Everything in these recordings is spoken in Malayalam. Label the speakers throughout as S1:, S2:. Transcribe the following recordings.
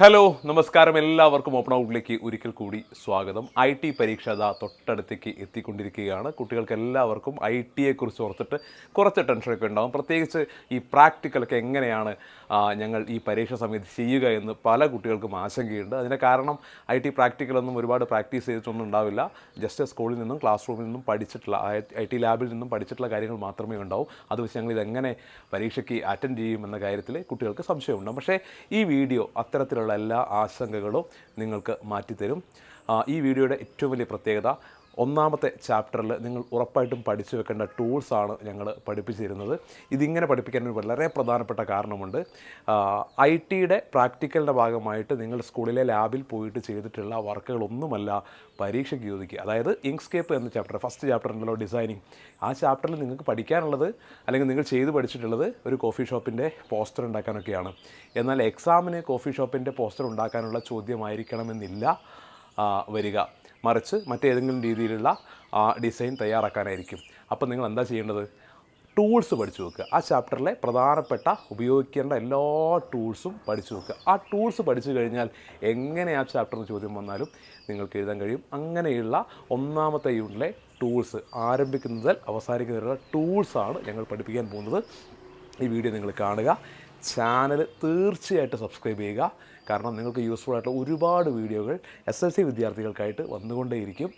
S1: ഹലോ നമസ്കാരം. എല്ലാവർക്കും ഓപ്പൺ ഔട്ടിലേക്ക് ഒരിക്കൽ കൂടി സ്വാഗതം. ഐ ടി പരീക്ഷ അതാ തൊട്ടടുത്തേക്ക് എത്തിക്കൊണ്ടിരിക്കുകയാണ്. കുട്ടികൾക്ക് എല്ലാവർക്കും ഐ ടിയെക്കുറിച്ച് ഓർത്തിട്ട് കുറച്ച് ടെൻഷനൊക്കെ ഉണ്ടാകും പ്രത്യേകിച്ച് ഈ പ്രാക്ടിക്കലൊക്കെ എങ്ങനെയാണ് ഞങ്ങൾ ഈ പരീക്ഷ സമയത്ത് ചെയ്യുക എന്ന് പല കുട്ടികൾക്കും ആശങ്കയുണ്ട്. അതിന് കാരണം ഐ ടി പ്രാക്ടിക്കലൊന്നും ഒരുപാട് പ്രാക്ടീസ് ചെയ്തിട്ടൊന്നും ഉണ്ടാവില്ല. ജസ്റ്റ് സ്കൂളിൽ നിന്നും ക്ലാസ് റൂമിൽ നിന്നും പഠിച്ചിട്ടുള്ള ഐ ടി ലാബിൽ നിന്നും പഠിച്ചിട്ടുള്ള കാര്യങ്ങൾ മാത്രമേ ഉണ്ടാവും. അത് വെച്ച് ഞങ്ങൾ ഇതെങ്ങനെ പരീക്ഷയ്ക്ക് അറ്റൻഡ് ചെയ്യും എന്ന കാര്യത്തിൽ കുട്ടികൾക്ക് സംശയമുണ്ടാകും പക്ഷേ ഈ വീഡിയോ അത്തരത്തിലുള്ള എല്ലാ ആശങ്കകളും നിങ്ങൾക്ക് മാറ്റിത്തരും. ഈ വീഡിയോയുടെ ഏറ്റവും വലിയ പ്രത്യേകത ഒന്നാമത്തെ ചാപ്റ്ററിൽ നിങ്ങൾ ഉറപ്പായിട്ടും പഠിച്ചു വെക്കേണ്ട ടൂൾസാണ് ഞങ്ങൾ പഠിപ്പിച്ചിരുന്നത്. ഇതിങ്ങനെ പഠിപ്പിക്കാൻ ഒരു വളരെ പ്രധാനപ്പെട്ട കാരണമുണ്ട്. ഐ ടിയുടെ പ്രാക്ടിക്കലിന്റെ ഭാഗമായിട്ട് നിങ്ങൾ സ്കൂളിലെ ലാബിൽ പോയിട്ട് ചെയ്തിട്ടുള്ള വർക്കുകളൊന്നുമല്ല പരീക്ഷയ്ക്ക് ചോദിക്കുക. അതായത് ഇങ്സ്കേപ്പ് എന്ന ചാപ്റ്റർ ഫസ്റ്റ് ചാപ്റ്റർ ഉണ്ടല്ലോ ഡിസൈനിങ് ആ ചാപ്റ്ററിൽ നിങ്ങൾക്ക് പഠിക്കാനുള്ളത് അല്ലെങ്കിൽ നിങ്ങൾ ചെയ്ത് പഠിച്ചിട്ടുള്ളത് ഒരു കോഫി ഷോപ്പിന്റെ പോസ്റ്റർ ഉണ്ടാക്കാനൊക്കെയാണ്. എന്നാൽ എക്സാമിന് കോഫി ഷോപ്പിന്റെ പോസ്റ്റർ ഉണ്ടാക്കാനുള്ള ചോദ്യമായിരിക്കണമെന്നില്ല. വരിക. മറിച്ച് മറ്റേതെങ്കിലും രീതിയിലുള്ള ഡിസൈൻ തയ്യാറാക്കാനായിരിക്കും. അപ്പോൾ നിങ്ങൾ എന്താ ചെയ്യേണ്ടത്? ടൂൾസ് പഠിച്ചു വെക്കുക. ആ ചാപ്റ്ററിലെ പ്രധാനപ്പെട്ട ഉപയോഗിക്കേണ്ട എല്ലാ ടൂൾസും പഠിച്ചു വെക്കുക. ആ ടൂൾസ് പഠിച്ചു കഴിഞ്ഞാൽ എങ്ങനെ ആ ചാപ്റ്ററിന് ചോദ്യം വന്നാലും നിങ്ങൾക്ക് എഴുതാൻ കഴിയും. അങ്ങനെയുള്ള ഒന്നാമത്തെ യൂണിറ്റിലെ ടൂൾസ് ആരംഭിക്കുന്നത് അവസാനിക്കുന്നതിലുള്ള ടൂൾസാണ് ഞങ്ങൾ പഠിപ്പിക്കാൻ പോകുന്നത്. ഈ വീഡിയോ നിങ്ങൾ കാണുക. ചാനൽ തീർച്ചയായിട്ടും സബ്സ്ക്രൈബ് ചെയ്യുക. കാരണം നിങ്ങൾക്ക് യൂസ്ഫുൾ ആയിട്ടുള്ള ഒരുപാട് വീഡിയോകൾ എസ് എൽ സി വിദ്യാർത്ഥികൾക്കായിട്ട് വന്നുകൊണ്ടേയിരിക്കും.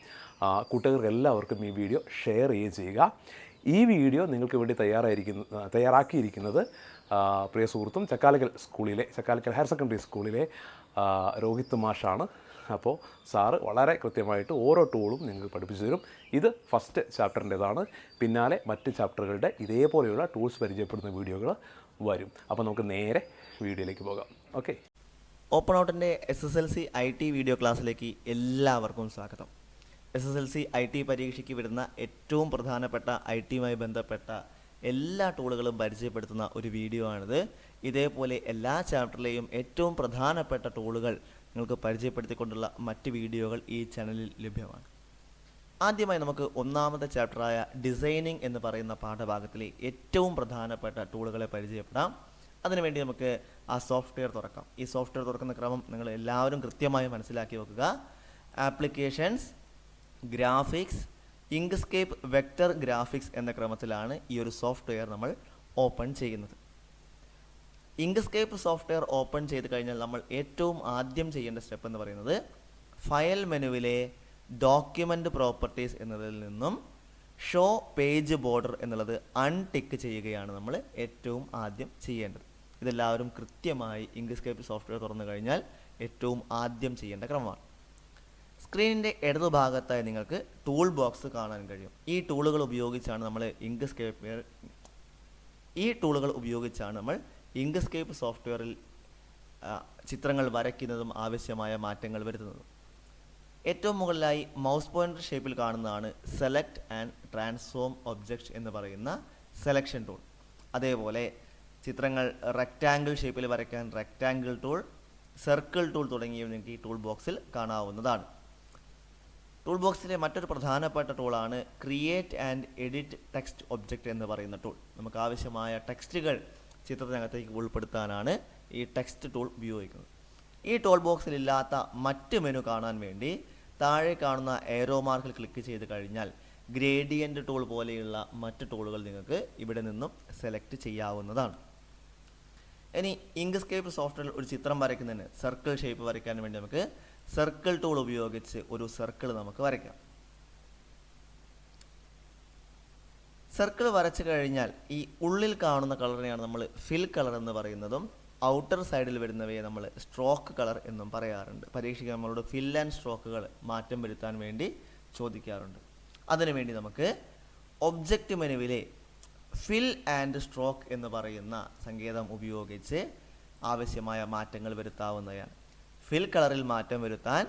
S1: കൂട്ടുകാർക്ക് എല്ലാവർക്കും ഈ വീഡിയോ ഷെയർ ചെയ്യുകയും ചെയ്യുക. ഈ വീഡിയോ നിങ്ങൾക്ക് വേണ്ടി തയ്യാറായിരിക്കുന്ന തയ്യാറാക്കിയിരിക്കുന്നത് പ്രിയ സുഹൃത്തും ചക്കാലക്കൽ സ്കൂളിലെ ചക്കാലക്കൽ ഹയർ സെക്കൻഡറി സ്കൂളിലെ രോഹിത് മാഷാണ്. അപ്പോൾ സാറ് വളരെ കൃത്യമായിട്ട് ഓരോ ടൂളും നിങ്ങൾക്ക് പഠിപ്പിച്ചു തരും. ഇത് ഫസ്റ്റ് ചാപ്റ്ററിന്റെതാണ് പിന്നാലെ മറ്റ് ചാപ്റ്ററുകളുടെ ഇതേപോലെയുള്ള ടൂൾസ് പരിചയപ്പെടുന്ന വീഡിയോകൾ വരും. അപ്പോൾ നമുക്ക് നേരെ വീഡിയോയിലേക്ക് പോകാം. Okay
S2: open ഔട്ടിന്റെ S S L C I T video ക്ലാസ്സിലേക്ക് എല്ലാവർക്കും സ്വാഗതം. S S L C I T പരീക്ഷയ്ക്ക് വരുന്ന ഏറ്റവും പ്രധാനപ്പെട്ട ഐ ടിയുമായി ബന്ധപ്പെട്ട എല്ലാ ടൂളുകളും പരിചയപ്പെടുത്തുന്ന ഒരു വീഡിയോ ആണിത്. ഇതേപോലെ എല്ലാ ചാപ്റ്ററിലെയും ഏറ്റവും പ്രധാനപ്പെട്ട ടൂളുകൾ നിങ്ങൾക്ക് പരിചയപ്പെടുത്തിക്കൊണ്ടുള്ള മറ്റ് വീഡിയോകൾ ഈ ചാനലിൽ ലഭ്യമാണ്. ആദ്യമായി നമുക്ക് ഒന്നാമത്തെ ചാപ്റ്ററായ ഡിസൈനിങ് എന്ന് പറയുന്ന പാഠഭാഗത്തിലെ ഏറ്റവും പ്രധാനപ്പെട്ട ടൂളുകളെ പരിചയപ്പെടാം. അതിനുവേണ്ടി നമുക്ക് ആ സോഫ്റ്റ്വെയർ തുറക്കാം. ഈ സോഫ്റ്റ്വെയർ തുറക്കുന്ന ക്രമം നിങ്ങൾ എല്ലാവരും കൃത്യമായി മനസ്സിലാക്കി വെക്കുക. Applications graphics Inkscape vector graphics എന്ന ക്രമത്തിലാണ് ഈ ഒരു സോഫ്റ്റ്വെയർ നമ്മൾ ഓപ്പൺ ചെയ്യുന്നത്. ഇങ്ക്സ്കേപ്പ് സോഫ്റ്റ്വെയർ ഓപ്പൺ ചെയ്ത് കഴിഞ്ഞാൽ നമ്മൾ ഏറ്റവും ആദ്യം ചെയ്യേണ്ട സ്റ്റെപ്പ് എന്ന് പറയുന്നത് ഫയൽ മെനുവിലെ ഡോക്യുമെന്റ് പ്രോപ്പർട്ടീസ് എന്നതിൽ നിന്നും ഷോ പേജ് ബോർഡർ എന്നുള്ളത് അൺടിക്ക് ചെയ്യുകയാണ് നമ്മൾ ഏറ്റവും ആദ്യം ചെയ്യേണ്ടത്. ഇതെല്ലാവരും കൃത്യമായി ഇംഗ്ലീഷ്കേപ്പ് സോഫ്റ്റ്വെയർ തുറന്നു കഴിഞ്ഞാൽ ഏറ്റവും ആദ്യം ചെയ്യേണ്ട ക്രമമാണ്. സ്ക്രീനിന്റെ ഇടതുഭാഗത്തായി നിങ്ങൾക്ക് ടൂൾ ബോക്സ് കാണാൻ കഴിയും. ഈ ടൂളുകൾ ഉപയോഗിച്ചാണ് നമ്മൾ ഇംഗ്ലീഷ്കേപ്പ് ഈ ടൂളുകൾ ഉപയോഗിച്ചാണ് നമ്മൾ ഇംഗ്ലീഷ്കേപ്പ് സോഫ്റ്റ്വെയറിൽ ചിത്രങ്ങൾ വരയ്ക്കുന്നതും ആവശ്യമായ മാറ്റങ്ങൾ വരുത്തുന്നതും. ഏറ്റവും മുകളിലായി മൗസ് പോയിന്റർ ഷേപ്പിൽ കാണുന്നതാണ് സെലക്ട് ആൻഡ് ട്രാൻസ്ഫോം ഒബ്ജക്റ്റ് എന്ന് പറയുന്ന സെലക്ഷൻ ടൂൾ അതേപോലെ ചിത്രങ്ങൾ റെക്റ്റാങ്കിൾ ഷേപ്പിൽ വരയ്ക്കാൻ റെക്റ്റാങ്കിൾ ടൂൾ സർക്കിൾ ടൂൾ തുടങ്ങിയവ നിങ്ങൾക്ക് ഈ ടൂൾ ബോക്സിൽ കാണാവുന്നതാണ്. ടൂൾ ബോക്സിലെ മറ്റൊരു പ്രധാനപ്പെട്ട ടൂളാണ് create and edit text object എന്ന് പറയുന്ന ടൂൾ നമുക്ക് ആവശ്യമായ ടെക്സ്റ്റുകൾ ചിത്രത്തിനകത്തേക്ക് ഉൾപ്പെടുത്താനാണ് ഈ ടെക്സ്റ്റ് ടൂൾ ഉപയോഗിക്കുന്നത്. ഈ ടൂൾ ബോക്സിലില്ലാത്ത മറ്റ് മെനു കാണാൻ വേണ്ടി താഴെ കാണുന്ന എയറോ മാർക്കിൽ ക്ലിക്ക് ചെയ്ത് കഴിഞ്ഞാൽ ഗ്രേഡിയന്റ് ടൂൾ പോലെയുള്ള മറ്റ് ടൂളുകൾ നിങ്ങൾക്ക് ഇവിടെ നിന്നും സെലക്ട് ചെയ്യാവുന്നതാണ്. ഇനി ഇങ്ക്സ്കേപ്പ് സോഫ്റ്റ്വെയറിൽ ഒരു ചിത്രം വരയ്ക്കുന്നതിന് സർക്കിൾ ഷേപ്പ് വരയ്ക്കാൻ വേണ്ടി നമുക്ക് സർക്കിൾ ടൂൾ ഉപയോഗിച്ച് ഒരു സർക്കിൾ നമുക്ക് വരയ്ക്കാം. സർക്കിൾ വരച്ചു കഴിഞ്ഞാൽ ഈ ഉള്ളിൽ കാണുന്ന കളറിനെയാണ് നമ്മൾ ഫിൽ കളർ എന്ന് പറയുന്നതും ഔട്ടർ സൈഡിൽ വരുന്നവയെ നമ്മൾ സ്ട്രോക്ക് കളർ എന്നും പറയാറുണ്ട്. പരീക്ഷയ്ക്ക് നമ്മളോട് ഫിൽ ആൻഡ് സ്ട്രോക്കുകൾ മാറ്റം വരുത്താൻ വേണ്ടി ചോദിക്കാറുണ്ട്. അതിനുവേണ്ടി നമുക്ക് ഒബ്ജക്റ്റ് മെനുവിലെ ഫിൽ ആൻഡ് സ്ട്രോക്ക് എന്ന് പറയുന്ന സങ്കേതം ഉപയോഗിച്ച് ആവശ്യമായ മാറ്റങ്ങൾ വരുത്താവുന്നതാണ്. ഫിൽ കളറിൽ മാറ്റം വരുത്താൻ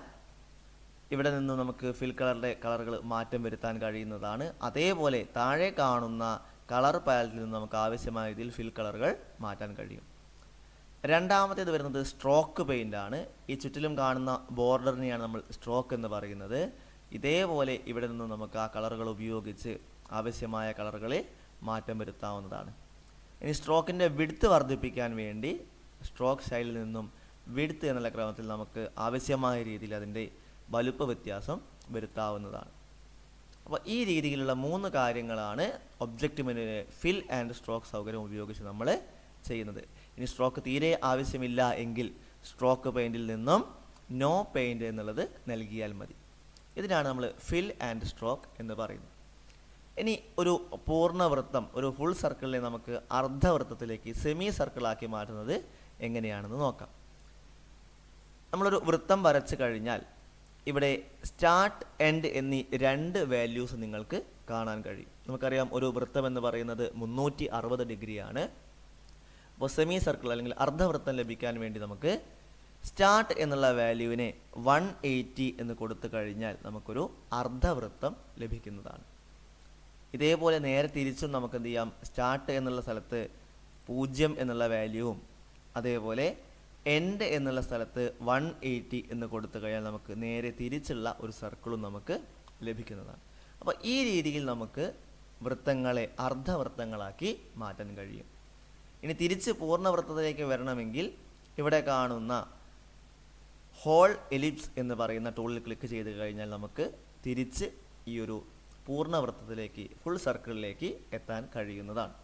S2: ഇവിടെ നിന്ന് നമുക്ക് ഫിൽ കളറിലെ കളറുകൾ മാറ്റം വരുത്താൻ കഴിയുന്നതാണ്. അതേപോലെ താഴെ കാണുന്ന കളർ പാലറ്റിൽ നിന്ന് നമുക്ക് ആവശ്യമായ രീതിയിൽ ഫിൽ കളറുകൾ മാറ്റാൻ കഴിയും. രണ്ടാമത്തേത് വരുന്നത് സ്ട്രോക്ക് പെയിന്റ് ആണ്. ഈ ചുറ്റിലും കാണുന്ന ബോർഡറിനെയാണ് നമ്മൾ സ്ട്രോക്ക് എന്ന് പറയുന്നത്. ഇതേപോലെ ഇവിടെ നിന്ന് നമുക്ക് ആ കളറുകൾ ഉപയോഗിച്ച് ആവശ്യമായ കളറുകളിൽ മാറ്റം വരുത്താവുന്നതാണ്. ഇനി സ്ട്രോക്കിന്റെ വിടുത്ത് വർദ്ധിപ്പിക്കാൻ വേണ്ടി സ്ട്രോക്ക് സൈഡിൽ നിന്നും വിടുത്ത് എന്നുള്ള ക്രമത്തിൽ നമുക്ക് ആവശ്യമായ രീതിയിൽ അതിന്റെ വലുപ്പ വ്യത്യാസം വരുത്താവുന്നതാണ്. അപ്പോൾ ഈ രീതിയിലുള്ള മൂന്ന് കാര്യങ്ങളാണ് ഒബ്ജക്റ്റ് മെനുവിന് ഫിൽ ആൻഡ് സ്ട്രോക്ക് സൗകര്യം ഉപയോഗിച്ച് നമ്മൾ ചെയ്യുന്നത്. ഇനി സ്ട്രോക്ക് തീരെ ആവശ്യമില്ല എങ്കിൽ സ്ട്രോക്ക് പെയിന്റിൽ നിന്നും നോ പെയിന്റ് എന്നുള്ളത് നൽകിയാൽ മതി. ഇതിനാണ് നമ്മൾ ഫിൽ ആൻഡ് സ്ട്രോക്ക് എന്ന് പറയുന്നത്. ഇനി ഒരു പൂർണവൃത്തം ഒരു ഫുൾ സർക്കിളിനെ നമുക്ക് അർദ്ധവൃത്തത്തിലേക്ക് സെമി സർക്കിളാക്കി മാറ്റുന്നത് എങ്ങനെയാണെന്ന് നോക്കാം. നമ്മളൊരു വൃത്തം വരച്ച് കഴിഞ്ഞാൽ ഇവിടെ സ്റ്റാർട്ട് എൻഡ് എന്നീ രണ്ട് വാല്യൂസ് നിങ്ങൾക്ക് കാണാൻ കഴിയും. നമുക്കറിയാം ഒരു വൃത്തം എന്ന് പറയുന്നത് മുന്നൂറ്റി അറുപത് ഡിഗ്രിയാണ്. അപ്പോൾ സെമി സർക്കിൾ അല്ലെങ്കിൽ അർദ്ധവൃത്തം ലഭിക്കാൻ വേണ്ടി നമുക്ക് സ്റ്റാർട്ട് എന്നുള്ള വാല്യൂവിനെ വൺ എയ്റ്റി എന്ന് കൊടുത്തു കഴിഞ്ഞാൽ നമുക്കൊരു അർദ്ധവൃത്തം ലഭിക്കുന്നതാണ്. ഇതേപോലെ നേരെ തിരിച്ചും നമുക്ക് എന്ത് ചെയ്യാം സ്റ്റാർട്ട് എന്നുള്ള സ്ഥലത്ത് പൂജ്യം എന്നുള്ള വാല്യൂവും അതേപോലെ എൻഡ് എന്നുള്ള സ്ഥലത്ത് വൺ എയ്റ്റി എന്ന് കൊടുത്തു കഴിഞ്ഞാൽ നമുക്ക് നേരെ തിരിച്ചുള്ള ഒരു സർക്കിളും നമുക്ക് ലഭിക്കുന്നതാണ്. അപ്പോൾ ഈ രീതിയിൽ നമുക്ക് വൃത്തങ്ങളെ അർദ്ധവൃത്തങ്ങളാക്കി മാറ്റാൻ കഴിയും. ഇനി തിരിച്ച് പൂർണവൃത്തത്തിലേക്ക് വരണമെങ്കിൽ ഇവിടെ കാണുന്ന ഹോൾ എലിപ്സ് എന്ന് പറയുന്ന ടൂളിൽ ക്ലിക്ക് ചെയ്ത് കഴിഞ്ഞാൽ നമുക്ക് തിരിച്ച് ഈ ഒരു പൂർണവൃത്തത്തിലേക്ക് ഫുൾ സർക്കിളിലേക്ക് എത്താൻ കഴിയുന്നതാണ്.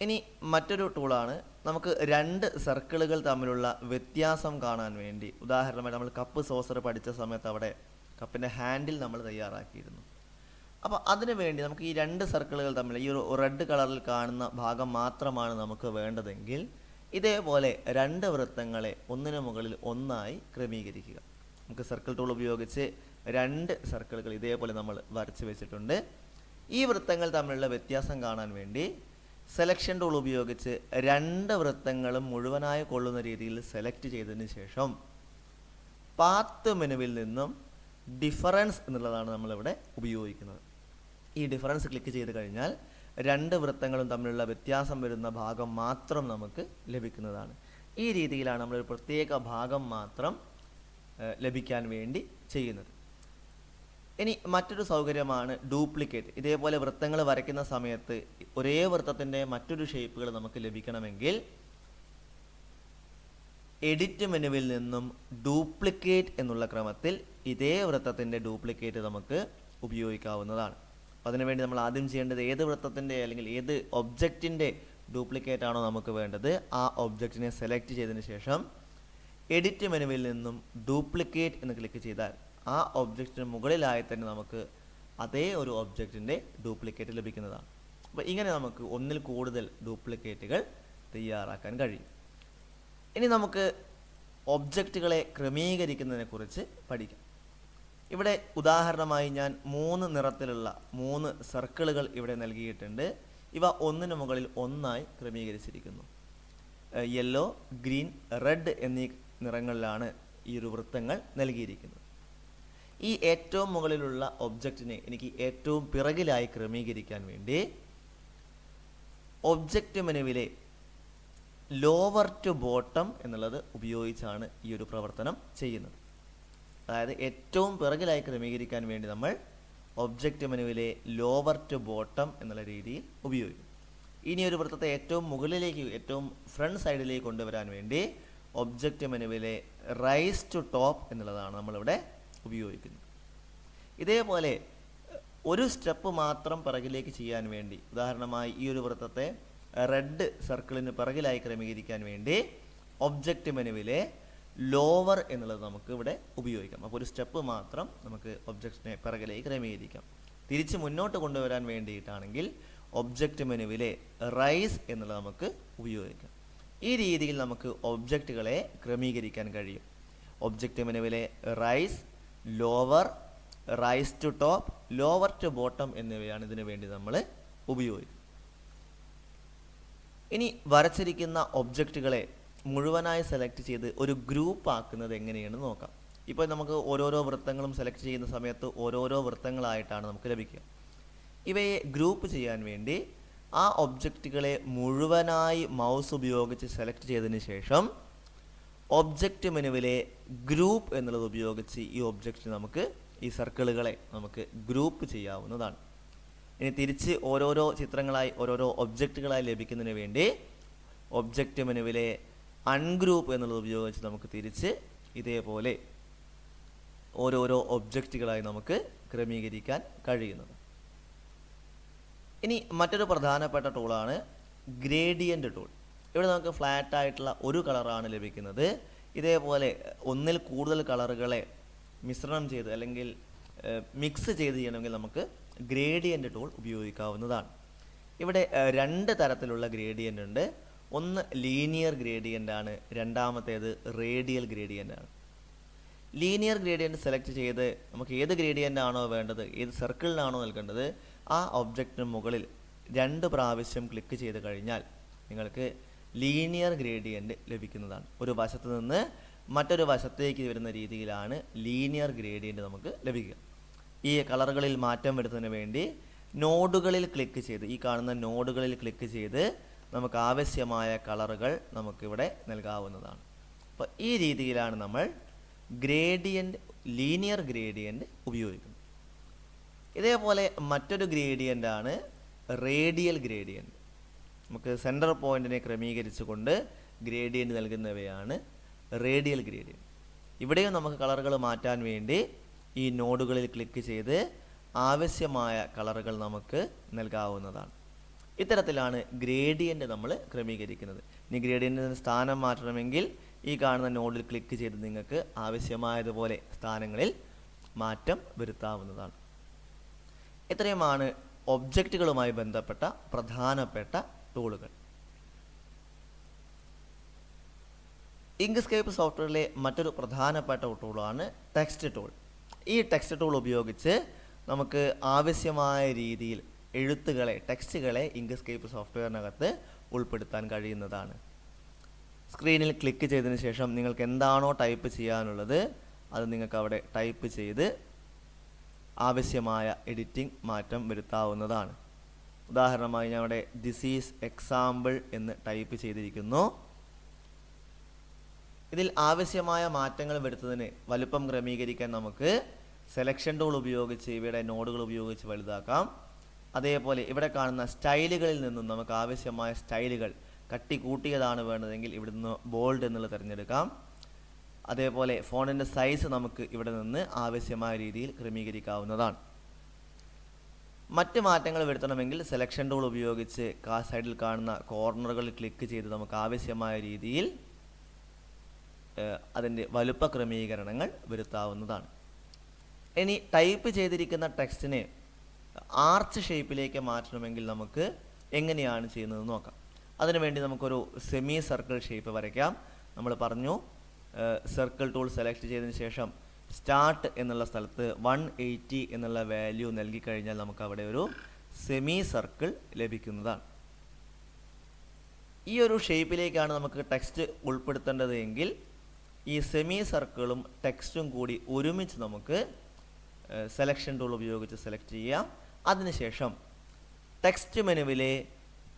S2: ഇനി മറ്റൊരു ടൂളാണ് നമുക്ക് രണ്ട് സർക്കിളുകൾ തമ്മിലുള്ള വ്യത്യാസം കാണാൻ വേണ്ടി. ഉദാഹരണമായി നമ്മൾ കപ്പ് സോസർ പഠിച്ച സമയത്ത് അവിടെ കപ്പിന്റെ ഹാൻഡിൽ നമ്മൾ തയ്യാറാക്കിയിരുന്നു. അപ്പോൾ അതിനു വേണ്ടി നമുക്ക് ഈ രണ്ട് സർക്കിളുകൾ തമ്മിൽ ഈ ഒരു റെഡ് കളറിൽ കാണുന്ന ഭാഗം മാത്രമാണ് നമുക്ക് വേണ്ടതെങ്കിൽ ഇതേപോലെ രണ്ട് വൃത്തങ്ങളെ ഒന്നിനു മുകളിൽ ഒന്നായി ക്രമീകരിക്കുക. നമുക്ക് സർക്കിൾ ടൂൾ ഉപയോഗിച്ച് രണ്ട് സർക്കിളുകൾ ഇതേപോലെ നമ്മൾ വരച്ച് വെച്ചിട്ടുണ്ട്. ഈ വൃത്തങ്ങൾ തമ്മിലുള്ള വ്യത്യാസം കാണാൻ വേണ്ടി സെലക്ഷൻ ടൂൾ ഉപയോഗിച്ച് രണ്ട് വൃത്തങ്ങളും മുഴുവനായി കൊള്ളുന്ന രീതിയിൽ സെലക്ട് ചെയ്തതിന് ശേഷം പാത്ത് മെനുവിൽ നിന്നും ഡിഫറൻസ് എന്നുള്ളതാണ് നമ്മളിവിടെ ഉപയോഗിക്കുന്നത്. ഈ ഡിഫറൻസ് ക്ലിക്ക് ചെയ്ത് കഴിഞ്ഞാൽ രണ്ട് വൃത്തങ്ങളും തമ്മിലുള്ള വ്യത്യാസം വരുന്ന ഭാഗം മാത്രം നമുക്ക് ലഭിക്കുന്നതാണ്. ഈ രീതിയിലാണ് നമ്മളൊരു പ്രത്യേക ഭാഗം മാത്രം ലഭിക്കാൻ വേണ്ടി ചെയ്യുന്നത്. ഇനി മറ്റൊരു സൗകര്യമാണ് ഡ്യൂപ്ലിക്കേറ്റ്. ഇതേപോലെ വൃത്തങ്ങൾ വരയ്ക്കുന്ന സമയത്ത് ഒരേ വൃത്തത്തിന്റെ മറ്റൊരു ഷേപ്പുകൾ നമുക്ക് ലഭിക്കണമെങ്കിൽ എഡിറ്റ് മെനുവിൽ നിന്നും ഡ്യൂപ്ലിക്കേറ്റ് എന്നുള്ള ക്രമത്തിൽ ഇതേ വൃത്തത്തിന്റെ ഡ്യൂപ്ലിക്കേറ്റ് നമുക്ക് ഉപയോഗിക്കാവുന്നതാണ്. അപ്പോൾ അതിനുവേണ്ടി നമ്മൾ ആദ്യം ചെയ്യേണ്ടത് ഏത് വൃത്തത്തിന്റെ അല്ലെങ്കിൽ ഏത് ഒബ്ജക്റ്റിന്റെ ഡ്യൂപ്ലിക്കേറ്റ് ആണോ നമുക്ക് വേണ്ടത് ആ ഒബ്ജക്റ്റിനെ സെലക്ട് ചെയ്തതിന് ശേഷം എഡിറ്റ് മെനുവിൽ നിന്നും ഡ്യൂപ്ലിക്കേറ്റ് എന്ന് ക്ലിക്ക് ചെയ്താൽ ആ ഒബ്ജക്റ്റിന് മുകളിലായി തന്നെ നമുക്ക് അതേ ഒരു ഒബ്ജക്റ്റിന്റെ ഡ്യൂപ്ലിക്കേറ്റ് ലഭിക്കുന്നതാണ്. അപ്പോൾ ഇങ്ങനെ നമുക്ക് ഒന്നിൽ കൂടുതൽ ഡ്യൂപ്ലിക്കേറ്റുകൾ തയ്യാറാക്കാൻ കഴിയും. ഇനി നമുക്ക് ഒബ്ജക്റ്റുകളെ ക്രമീകരിക്കുന്നതിനെക്കുറിച്ച് പഠിക്കാം. ഇവിടെ ഉദാഹരണമായി ഞാൻ മൂന്ന് നിറത്തിലുള്ള മൂന്ന് സർക്കിളുകൾ ഇവിടെ നൽകിയിട്ടുണ്ട്. ഇവ ഒന്നിനു മുകളിൽ ഒന്നായി ക്രമീകരിച്ചിരിക്കുന്നു. യെല്ലോ ഗ്രീൻ റെഡ് എന്നീ നിറങ്ങളിലാണ് ഈ ഒരു വൃത്തങ്ങൾ നൽകിയിരിക്കുന്നത്. ഈ ഏറ്റവും മുകളിലുള്ള ഒബ്ജക്റ്റിനെ എനിക്ക് ഏറ്റവും പിറകിലായി ക്രമീകരിക്കാൻ വേണ്ടി ഒബ്ജക്റ്റ് മെനുവിലെ ലോവർ ടു ബോട്ടം എന്നുള്ളത് ഉപയോഗിച്ചാണ് ഈ ഒരു പ്രവർത്തനം ചെയ്യുന്നത്. അതായത് ഏറ്റവും പിറകിലായി ക്രമീകരിക്കാൻ വേണ്ടി നമ്മൾ ഒബ്ജക്റ്റ് മെനുവിലെ ലോവർ ടു ബോട്ടം എന്നുള്ള രീതിയിൽ ഉപയോഗിക്കും ഇനി ഒരു വൃത്തത്തെ ഏറ്റവും മുകളിലേക്ക് ഏറ്റവും ഫ്രണ്ട് സൈഡിലേക്ക് കൊണ്ടുവരാൻ വേണ്ടി ഒബ്ജക്റ്റ് മെനുവിലെ റൈസ് ടു ടോപ്പ് എന്നുള്ളതാണ് നമ്മളിവിടെ ഉപയോഗിക്കുന്നത്. ഇതേപോലെ ഒരു സ്റ്റെപ്പ് മാത്രം പിറകിലേക്ക് ചെയ്യാൻ വേണ്ടി ഉദാഹരണമായി ഈ ഒരു വൃത്തത്തെ റെഡ് സർക്കിളിന് പിറകിലായി ക്രമീകരിക്കാൻ വേണ്ടി ഒബ്ജക്റ്റ് മെനുവിലെ ലോവർ എന്നുള്ളത് നമുക്ക് ഇവിടെ ഉപയോഗിക്കാം. അപ്പോൾ ഒരു സ്റ്റെപ്പ് മാത്രം നമുക്ക് ഒബ്ജക്റ്റിനെ പിറകിലേക്ക് ക്രമീകരിക്കാം. തിരിച്ച് മുന്നോട്ട് കൊണ്ടുവരാൻ വേണ്ടിയിട്ടാണെങ്കിൽ ഒബ്ജക്റ്റ് മെനുവിലെ റൈസ് എന്നുള്ളത് നമുക്ക് ഉപയോഗിക്കാം. ഈ രീതിയിൽ നമുക്ക് ഒബ്ജക്റ്റുകളെ ക്രമീകരിക്കാൻ കഴിയും. Object മെനുവിലെ raise lower raise to top lower to bottom എന്നിവയാണ് ഇതിനു വേണ്ടി നമ്മൾ ഉപയോഗിക്കുന്നത്. ഇനി വരച്ചിരിക്കുന്ന ഒബ്ജക്റ്റുകളെ മുഴുവനായി സെലക്ട് ചെയ്ത് ഒരു ഗ്രൂപ്പ് ആക്കുന്നത് എങ്ങനെയാണെന്ന് നോക്കാം. ഇപ്പോൾ നമുക്ക് ഓരോരോ വൃത്തങ്ങളും സെലക്ട് ചെയ്യുന്ന സമയത്ത് ഓരോരോ വൃത്തങ്ങളായിട്ടാണ് നമുക്ക് ലഭിക്കുക. ഇവയെ ഗ്രൂപ്പ് ചെയ്യാൻ വേണ്ടി ആ ഒബ്ജക്റ്റുകളെ മുഴുവനായി മൗസ് ഉപയോഗിച്ച് സെലക്ട് ചെയ്തതിന് ശേഷം ഒബ്ജക്റ്റ് മെനുവിലെ ഗ്രൂപ്പ് എന്നുള്ളത് ഉപയോഗിച്ച് ഈ ഒബ്ജക്റ്റ് നമുക്ക് ഈ സർക്കിളുകളെ നമുക്ക് ഗ്രൂപ്പ് ചെയ്യാവുന്നതാണ്. ഇനി തിരിച്ച് ഓരോരോ ചിത്രങ്ങളായി ഓരോരോ ഒബ്ജക്റ്റുകളായി ലഭിക്കുന്നതിന് വേണ്ടി ഒബ്ജക്റ്റ് മെനുവിലെ അൺഗ്രൂപ്പ് എന്നുള്ളത് ഉപയോഗിച്ച് നമുക്ക് തിരിച്ച് ഇതേപോലെ ഓരോരോ ഒബ്ജക്റ്റുകളായി നമുക്ക് ക്രമീകരിക്കാൻ കഴിയുന്നത്. ഇനി മറ്റൊരു പ്രധാനപ്പെട്ട ടൂളാണ് ഗ്രേഡിയന്റ് ടൂൾ ഇവിടെ നമുക്ക് ഫ്ലാറ്റ് ആയിട്ടുള്ള ഒരു കളറാണ് ലഭിക്കുന്നത്. ഇതേപോലെ ഒന്നിൽ കൂടുതൽ കളറുകളെ മിശ്രണം ചെയ്ത് അല്ലെങ്കിൽ മിക്സ് ചെയ്ത് ചെയ്യണമെങ്കിൽ നമുക്ക് ഗ്രേഡിയന്റ് ടൂൾ ഉപയോഗിക്കാവുന്നതാണ്. ഇവിടെ രണ്ട് തരത്തിലുള്ള ഗ്രേഡിയന്റ് ഉണ്ട്. ഒന്ന് ലീനിയർ ഗ്രേഡിയന്റ് ആണ് രണ്ടാമത്തേത് റേഡിയൽ ഗ്രേഡിയന്റ് ആണ്. ലീനിയർ ഗ്രേഡിയന്റ് സെലക്ട് ചെയ്ത് നമുക്ക് ഏത് ഗ്രേഡിയന്റ് ആണോ വേണ്ടത് ഏത് സർക്കിളിനാണോ നൽകേണ്ടത് ആ ഒബ്ജക്റ്റിന് മുകളിൽ രണ്ട് പ്രാവശ്യം ക്ലിക്ക് ചെയ്ത് കഴിഞ്ഞാൽ നിങ്ങൾക്ക് ലീനിയർ ഗ്രേഡിയന്റ് ലഭിക്കുന്നതാണ്. ഒരു വശത്ത് നിന്ന് മറ്റൊരു വശത്തേക്ക് വരുന്ന രീതിയിലാണ് ലീനിയർ ഗ്രേഡിയന്റ് നമുക്ക് ലഭിക്കുക. ഈ കളറുകളിൽ മാറ്റം വരുത്തുന്നതിന് വേണ്ടി നോഡുകളിൽ ക്ലിക്ക് ചെയ്ത് ഈ കാണുന്ന നോഡുകളിൽ ക്ലിക്ക് ചെയ്ത് നമുക്ക് ആവശ്യമായ കളറുകൾ നമുക്കിവിടെ നൽകാവുന്നതാണ്. അപ്പോൾ ഈ രീതിയിലാണ് നമ്മൾ ഗ്രേഡിയന്റ് ലീനിയർ ഗ്രേഡിയന്റ് ഉപയോഗിക്കുന്നത്. ഇതേപോലെ മറ്റൊരു ആണ് റേഡിയൽ ഗ്രേഡിയന്റ് നമുക്ക് സെന്റർ പോയിന്റിനെ ക്രമീകരിച്ചുകൊണ്ട് ഗ്രേഡിയന്റ് നൽകുന്നവയാണ് റേഡിയൽ ഗ്രേഡിയന്റ് ഇവിടെയും നമുക്ക് കളറുകൾ മാറ്റാൻ വേണ്ടി ഈ നോഡുകളിൽ ക്ലിക്ക് ചെയ്ത് ആവശ്യമായ കളറുകൾ നമുക്ക് നൽകാവുന്നതാണ്. ഇത്തരത്തിലാണ് ഗ്രേഡിയന്റ് നമ്മൾ ക്രമീകരിക്കുന്നത്. ഇനി ഗ്രേഡിയന്റിന് സ്ഥാനം മാറ്റണമെങ്കിൽ ഈ കാണുന്ന നോഡിൽ ക്ലിക്ക് ചെയ്ത് നിങ്ങൾക്ക് ആവശ്യമായതുപോലെ സ്ഥാനങ്ങളിൽ മാറ്റം വരുത്താവുന്നതാണ്. ഇത്രയുമാണ് ഒബ്ജക്റ്റുകളുമായി ബന്ധപ്പെട്ട പ്രധാനപ്പെട്ട ടൂളുകൾ ഇങ്ക്സ്കേപ്പ് സോഫ്റ്റ്വെയറിലെ മറ്റൊരു പ്രധാനപ്പെട്ട ടൂളാണ് ടെക്സ്റ്റ് ടൂൾ ഈ ടെക്സ്റ്റ് ടൂൾ ഉപയോഗിച്ച് നമുക്ക് ആവശ്യമായ രീതിയിൽ എഴുത്തുകളെ ടെക്സ്റ്റുകളെ ഇങ്ക്സ്കേപ്പ് സോഫ്റ്റ്വെയറിനകത്ത് ഉൾപ്പെടുത്താൻ കഴിയുന്നതാണ്. സ്ക്രീനിൽ ക്ലിക്ക് ചെയ്തതിന് ശേഷം നിങ്ങൾക്ക് എന്താണോ ടൈപ്പ് ചെയ്യാനുള്ളത് അത് നിങ്ങൾക്ക് അവിടെ ടൈപ്പ് ചെയ്ത് ആവശ്യമായ എഡിറ്റിംഗ് മാറ്റം വരുത്താവുന്നതാണ്. ഉദാഹരണമായി ഞാൻ അവിടെ ദിസ് ഈസ് എക്സാമ്പിൾ എന്ന് ടൈപ്പ് ചെയ്തിരിക്കുന്നു. ഇതിൽ ആവശ്യമായ മാറ്റങ്ങൾ വരുത്തുന്നതിന് വലുപ്പം ക്രമീകരിക്കാൻ നമുക്ക് സെലക്ഷൻ ടൂൾ ഉപയോഗിച്ച് ഇവയുടെ നോഡുകൾ ഉപയോഗിച്ച് വലുതാക്കാം. അതേപോലെ ഇവിടെ കാണുന്ന സ്റ്റൈലുകളിൽ നിന്നും നമുക്ക് ആവശ്യമായ സ്റ്റൈലുകൾ കട്ടി കൂട്ടിയതാണ് വേണ്ടതെങ്കിൽ ഇവിടെ നിന്ന് ബോൾഡ് എന്നുള്ളത് തിരഞ്ഞെടുക്കാം. അതേപോലെ ഫോണിന്റെ സൈസ് നമുക്ക് ഇവിടെ നിന്ന് ആവശ്യമായ രീതിയിൽ ക്രമീകരിക്കാവുന്നതാണ്. മറ്റ് മാറ്റങ്ങൾ വരുത്തണമെങ്കിൽ സെലക്ഷൻ ടൂൾ ഉപയോഗിച്ച് കാ സൈഡിൽ കാണുന്ന കോർണറുകൾ ക്ലിക്ക് ചെയ്ത് നമുക്ക് ആവശ്യമായ രീതിയിൽ അതിന്റെ വലുപ്പ ക്രമീകരണങ്ങൾ വരുത്താവുന്നതാണ്. ഇനി ടൈപ്പ് ചെയ്തിരിക്കുന്ന ടെക്സ്റ്റിനെ ആർച്ച് ഷേപ്പിലേക്ക് മാറ്റണമെങ്കിൽ നമുക്ക് എങ്ങനെയാണ് ചെയ്യുന്നത് നോക്കാം. അതിനുവേണ്ടി നമുക്കൊരു സെമി സർക്കിൾ ഷേപ്പ് വരയ്ക്കാം. നമ്മൾ പറഞ്ഞു സർക്കിൾ ടൂൾ സെലക്ട് ചെയ്തതിന് ശേഷം സ്റ്റാർട്ട് എന്നുള്ള സ്ഥലത്ത് വൺ എയ്റ്റി എന്നുള്ള വാല്യൂ നൽകി കഴിഞ്ഞാൽ നമുക്ക് അവിടെ ഒരു സെമി സർക്കിൾ ലഭിക്കുന്നതാണ്. ഈ ഒരു ഷേപ്പിലേക്കാണ് നമുക്ക് ടെക്സ്റ്റ് ഉൾപ്പെടുത്തേണ്ടത് ഈ സെമി സർക്കിളും ടെക്സ്റ്റും കൂടി ഒരുമിച്ച് നമുക്ക് സെലക്ഷൻ ടൂൾ ഉപയോഗിച്ച് സെലക്ട് ചെയ്യാം. അതിനുശേഷം ടെക്സ്റ്റ് മെനുവിലെ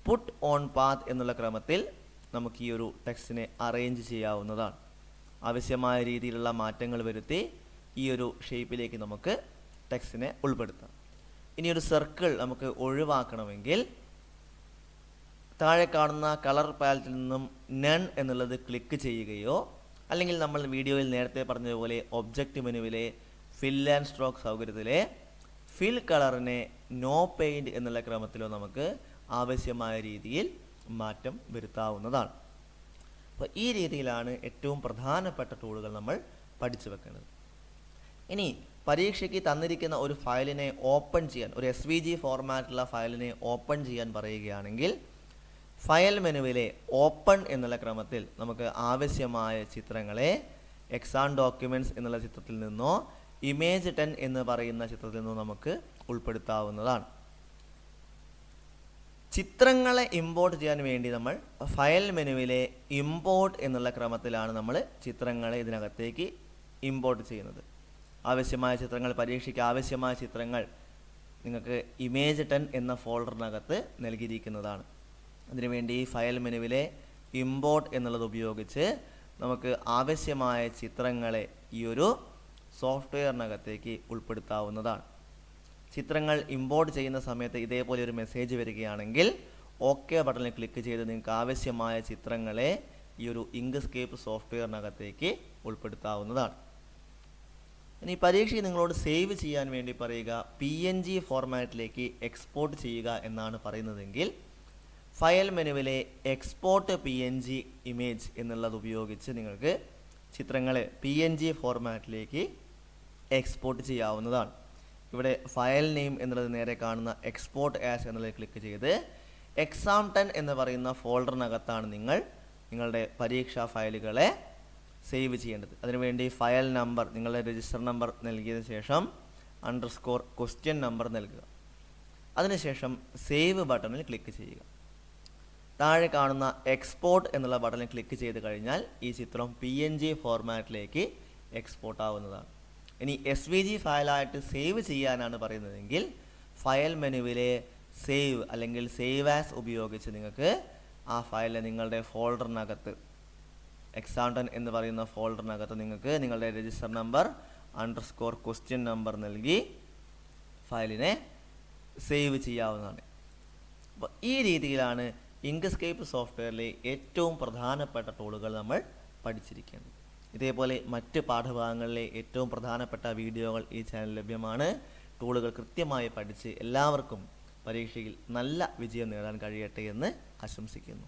S2: പുട്ട് ഓൺ പാത്ത് എന്നുള്ള ക്രമത്തിൽ നമുക്ക് ഈ ഒരു ടെക്സ്റ്റിനെ അറേഞ്ച് ചെയ്യാവുന്നതാണ്. ആവശ്യമായ രീതിയിലുള്ള മാറ്റങ്ങൾ വരുത്തി ഈ ഒരു ഷേപ്പിലേക്ക് നമുക്ക് ടെക്സ്റ്റിനെ ഉൾപ്പെടുത്താം. ഇനി ഒരു സർക്കിൾ നമുക്ക് ഒഴിവാക്കണമെങ്കിൽ താഴെ കാണുന്ന കളർ പാലറ്റിൽ നിന്നും നൺ എന്നുള്ളത് ക്ലിക്ക് ചെയ്യുകയോ അല്ലെങ്കിൽ നമ്മൾ വീഡിയോയിൽ നേരത്തെ പറഞ്ഞതുപോലെ ഒബ്ജക്റ്റ് മെനുവിലെ ഫിൽ ആൻഡ് സ്ട്രോക്ക് സൗകര്യത്തിലെ ഫിൽ കളറിനെ നോ പെയിന്റ് എന്നുള്ള ക്രമത്തിലോ നമുക്ക് ആവശ്യമായ രീതിയിൽ മാറ്റം വരുത്താവുന്നതാണ്. അപ്പോൾ ഈ രീതിയിലാണ് ഏറ്റവും പ്രധാനപ്പെട്ട ടൂളുകൾ നമ്മൾ പഠിച്ചു വെക്കേണ്ടത്. ഇനി പരീക്ഷയ്ക്ക് തന്നിരിക്കുന്ന ഒരു ഫയലിനെ ഓപ്പൺ ചെയ്യാൻ ഒരു എസ് ഫോർമാറ്റിലുള്ള ഫയലിനെ ഓപ്പൺ ചെയ്യാൻ പറയുകയാണെങ്കിൽ ഫയൽ മെനുവിലെ ഓപ്പൺ എന്നുള്ള ക്രമത്തിൽ നമുക്ക് ആവശ്യമായ ചിത്രങ്ങളെ എക്സാം ഡോക്യുമെന്റ്സ് എന്നുള്ള ചിത്രത്തിൽ നിന്നോ ഇമേജ് ടെൻ എന്ന് പറയുന്ന ചിത്രത്തിൽ നിന്നോ നമുക്ക് ഉൾപ്പെടുത്താവുന്നതാണ്. ചിത്രങ്ങളെ ഇമ്പോർട്ട് ചെയ്യാൻ വേണ്ടി നമ്മൾ ഫയൽ മെനുവിലെ ഇമ്പോർട്ട് എന്നുള്ള ക്രമത്തിലാണ് നമ്മൾ ചിത്രങ്ങളെ ഇതിനകത്തേക്ക് ഇമ്പോർട്ട് ചെയ്യുന്നത്. ആവശ്യമായ ചിത്രങ്ങൾ പരീക്ഷയ്ക്ക് ആവശ്യമായ ചിത്രങ്ങൾ നിങ്ങൾക്ക് ഇമേജ് ടെൻ എന്ന ഫോൾഡറിനകത്ത് നൽകിയിരിക്കുന്നതാണ്. അതിനുവേണ്ടി ഫയൽ മെനുവിലെ ഇമ്പോർട്ട് എന്നുള്ളത് ഉപയോഗിച്ച് നമുക്ക് ആവശ്യമായ ചിത്രങ്ങളെ ഈ ഒരു സോഫ്റ്റ്വെയറിനകത്തേക്ക് ഉൾപ്പെടുത്താവുന്നതാണ്. ചിത്രങ്ങൾ ഇമ്പോർട്ട് ചെയ്യുന്ന സമയത്ത് ഇതേപോലെ ഒരു മെസ്സേജ് വരികയാണെങ്കിൽ ഓക്കെ ബട്ടണിൽ ക്ലിക്ക് ചെയ്ത് നിങ്ങൾക്ക് ആവശ്യമായ ചിത്രങ്ങളെ ഈ ഒരു ഇങ്ക്സ്കേപ്പ് സോഫ്റ്റ്വെയറിനകത്തേക്ക് ഉൾപ്പെടുത്താവുന്നതാണ്. ഇനി പരീക്ഷയിൽ നിങ്ങളോട് സേവ് ചെയ്യാൻ വേണ്ടി പറയുക പി എൻ ജി ഫോർമാറ്റിലേക്ക് എക്സ്പോർട്ട് ചെയ്യുക എന്നാണ് പറയുന്നതെങ്കിൽ file മെനുവിലെ export P N G image എന്നുള്ളത് ഉപയോഗിച്ച് നിങ്ങൾക്ക് ചിത്രങ്ങളെ പി എൻ ജി ഫോർമാറ്റിലേക്ക് എക്സ്പോർട്ട് ചെയ്യാവുന്നതാണ്. ഇവിടെ ഫയൽ നെയിം എന്നുള്ളത് നേരെ കാണുന്ന എക്സ്പോർട്ട് ആസ് എന്നുള്ളത് ക്ലിക്ക് ചെയ്ത് എക്സാം ടെൻ എന്ന് പറയുന്ന ഫോൾഡറിനകത്താണ് നിങ്ങൾ നിങ്ങളുടെ പരീക്ഷാ ഫയലുകളെ സേവ് ചെയ്യേണ്ടത്. അതിനുവേണ്ടി ഫയൽ നമ്പർ നിങ്ങളുടെ രജിസ്റ്റർ നമ്പർ നൽകിയതിന് ശേഷം അണ്ടർസ്കോർ ക്വസ്റ്റ്യൻ നമ്പർ നൽകുക. അതിനുശേഷം സേവ് ബട്ടണിൽ ക്ലിക്ക് ചെയ്യുക. താഴെ കാണുന്ന എക്സ്പോർട്ട് എന്നുള്ള ബട്ടണിൽ ക്ലിക്ക് ചെയ്ത് കഴിഞ്ഞാൽ ഈ ചിത്രം പി എൻ ജി ഫോർമാറ്റിലേക്ക് എക്സ്പോർട്ട് ആവുന്നതാണ്. ഇനി എസ് വി ജി ഫയലായിട്ട് സേവ് ചെയ്യാനാണ് പറയുന്നതെങ്കിൽ ഫയൽ മെനുവിലെ സേവ് അല്ലെങ്കിൽ സേവ് ആസ് ഉപയോഗിച്ച് നിങ്ങൾക്ക് ആ ഫയലിനെ നിങ്ങളുടെ ഫോൾഡറിനകത്ത് എക്സാണ്ടൻ എന്ന് പറയുന്ന ഫോൾഡറിനകത്ത് നിങ്ങൾക്ക് നിങ്ങളുടെ register number underscore question number നൽകി ഫയലിനെ സേവ് ചെയ്യാവുന്നതാണ്. അപ്പോൾ ഈ രീതിയിലാണ് ഇങ്ക്സ്കേപ്പ് സോഫ്റ്റ്വെയറിലെ ഏറ്റവും പ്രധാനപ്പെട്ട ടൂളുകൾ നമ്മൾ പഠിച്ചിരിക്കുന്നു. ഇതേപോലെ മറ്റ് പാഠഭാഗങ്ങളിലെ ഏറ്റവും പ്രധാനപ്പെട്ട വീഡിയോകൾ ഈ ചാനൽ ലഭ്യമാണ്. ടൂളുകൾ കൃത്യമായി പഠിച്ച് എല്ലാവർക്കും പരീക്ഷയിൽ നല്ല വിജയം നേടാൻ കഴിയട്ടെ എന്ന് ആശംസിക്കുന്നു.